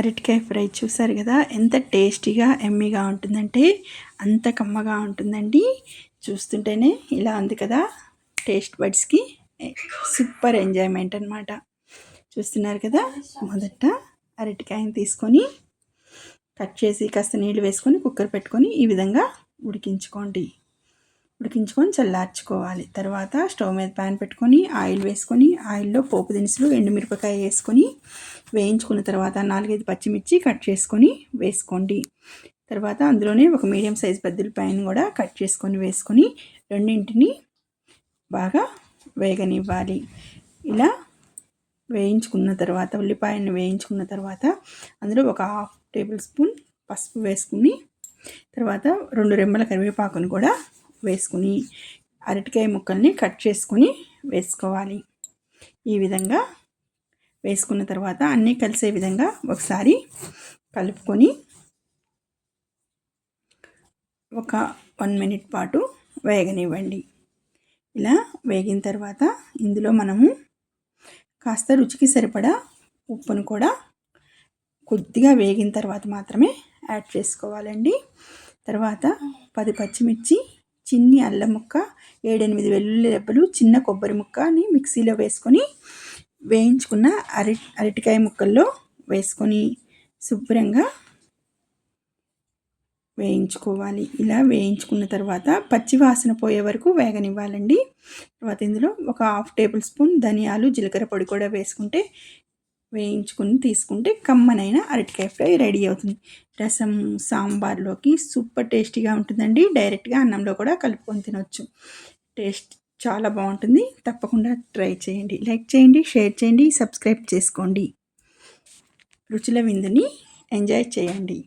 అరటికాయ ఫ్రై చూసారు కదా? ఎంత టేస్టీగా ఎమ్మీగా ఉంటుందంటే అంత కమ్మగా ఉంటుందండి. చూస్తుంటేనే ఇలా ఉంది కదా? టేస్ట్ బడ్స్కి సూపర్ ఎంజాయ్మెంట్ అనమాట చూస్తున్నారు కదా? మొదట అరటికాయని తీసుకొని కట్ చేసి కాస్త నీళ్ళు వేసుకొని కుక్కర్ పెట్టుకొని ఈ విధంగా ఉడికించుకోండి. ఉడికించుకొని చల్లార్చుకోవాలి. తర్వాత స్టవ్ మీద ప్యాన్ పెట్టుకొని ఆయిల్ వేసుకొని ఆయిల్లో పోపు దినుసులు ఎండుమిరపకాయ వేసుకొని వేయించుకున్న తర్వాత నాలుగైదు పచ్చిమిర్చి కట్ చేసుకొని వేసుకోండి. తర్వాత అందులోనే ఒక మీడియం సైజ్ పైన కూడా కట్ చేసుకొని వేసుకొని రెండింటిని బాగా వేగనివ్వాలి. ఇలా వేయించుకున్న తర్వాత ఉల్లిపాయను వేయించుకున్న తర్వాత అందులో ఒక హాఫ్ టేబుల్ స్పూన్ పసుపు వేసుకుని తర్వాత రెండు రెమ్మల కరివేపాకును కూడా వేసుకుని అరటికాయ ముక్కల్ని కట్ చేసుకుని వేసుకోవాలి. ఈ విధంగా వేసుకున్న తర్వాత అన్నీ కలిసే విధంగా ఒకసారి కలుపుకొని ఒక వన్ మినిట్ పాటు వేగనివ్వండి. ఇలా వేగిన తర్వాత ఇందులో మనము కాస్త రుచికి సరిపడా ఉప్పును కూడా కొద్దిగా వేగిన తర్వాత మాత్రమే యాడ్ చేసుకోవాలండి. తర్వాత పది పచ్చిమిర్చి చిన్ని అల్లం ముక్క ఏడెనిమిది వెల్లుల్లి రెబ్బలు చిన్న కొబ్బరి ముక్కని మిక్సీలో వేసుకొని వేయించుకున్న అరటి అరటికాయ ముక్కల్లో వేసుకొని శుభ్రంగా వేయించుకోవాలి. ఇలా వేయించుకున్న తర్వాత పచ్చి వాసన పోయే వరకు వేగనివ్వాలండి. తర్వాత ఇందులో ఒక హాఫ్ టేబుల్ స్పూన్ ధనియాలు జీలకర్ర పొడి కూడా వేసుకుంటే వేయించుకుని తీసుకుంటే కమ్మనైన అరటికాయ ఫ్రై రెడీ అవుతుంది. రసం సాంబార్లోకి సూపర్ టేస్టీగా ఉంటుందండి. డైరెక్ట్గా అన్నంలో కూడా కలుపుకొని తినొచ్చు. టేస్ట్ చాలా బాగుంటుంది. తప్పకుండా ట్రై చేయండి. లైక్ చేయండి షేర్ చేయండి సబ్స్క్రైబ్ చేసుకోండి. రుచుల విందుని ఎంజాయ్ చేయండి.